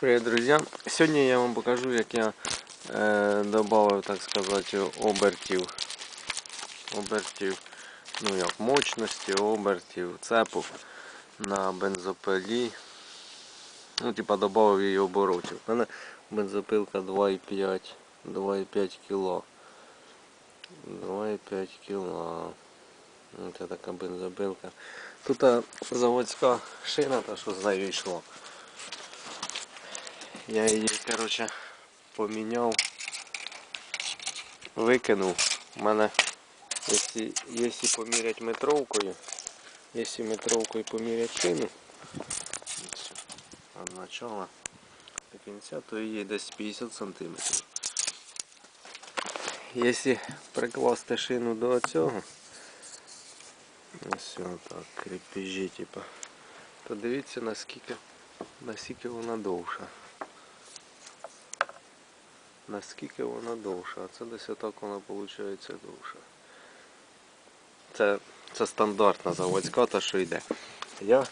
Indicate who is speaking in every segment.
Speaker 1: Привет, друзья! Сьогодні я вам покажу, як я е, додав, так сказати, обертів. Обертів, ну як мощності, обертів, цепу на бензопилі. Ну, типа додав її оборотів. У мене бензопилка 2,5 2,5 кг. 2,5 кг. Це така бензопилка. Тут а, заводська шина, та що з нею йшло. Я її, короче, поміняв, викинув. У мене, якщо, поміряти метровкою, якщо метровкою поміряти шину, від начала до кінця, то її десь 50 сантиметрів. Якщо прикласти шину до цього, ось так, крепежі, типа, то дивіться наскільки, наскільки вона довша наскільки вона довша, а це десь отак вона виходить довша. Це, це стандартна заводська та що йде. Я,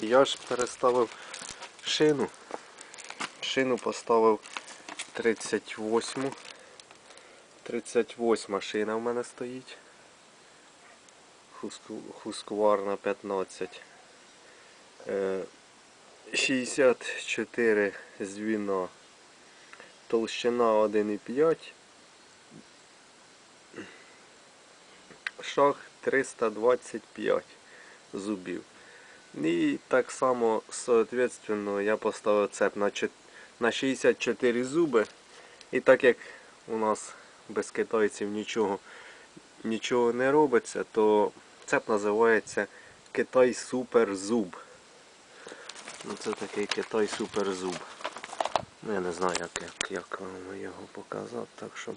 Speaker 1: я ж переставив шину. Шину поставив 38. 38 шина в мене стоїть. Хускварна 15. Е, 64 звіна толщина 1,5 шаг 325 зубів. І так само, соответственно, я поставив цеп на на 64 зуби. І так як у нас без китайців нічого нічого не робиться, то цеп називається Китай Супер Зуб. Ну, Це такий Китай Супер Зуб. Ну, я не знаю, як, як, як вам його показати, так щоб,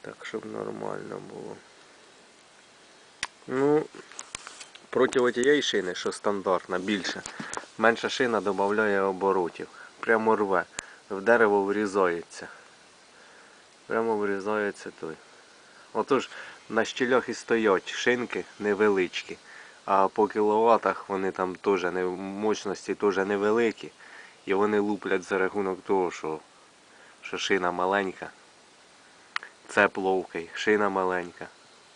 Speaker 1: так, щоб нормально було. Ну, проти тієї шини, що стандартна, більше, менша шина додає оборотів. Прямо рве. В дерево врізається. Прямо врізається той. Отож, на щілях і стоять шинки невеличкі, а по кіловатах вони там теж не мощності теж невеликі. І вони луплять за рахунок того, що що шина маленька, цеп ловкий, шина маленька,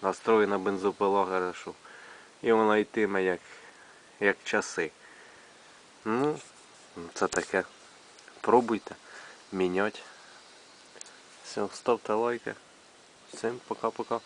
Speaker 1: настроєна бензопила хорошо. І вона йтиме як як часи. Ну, це таке. Пробуйте, мінять. Все, ставте лайки. Всім пока-пока.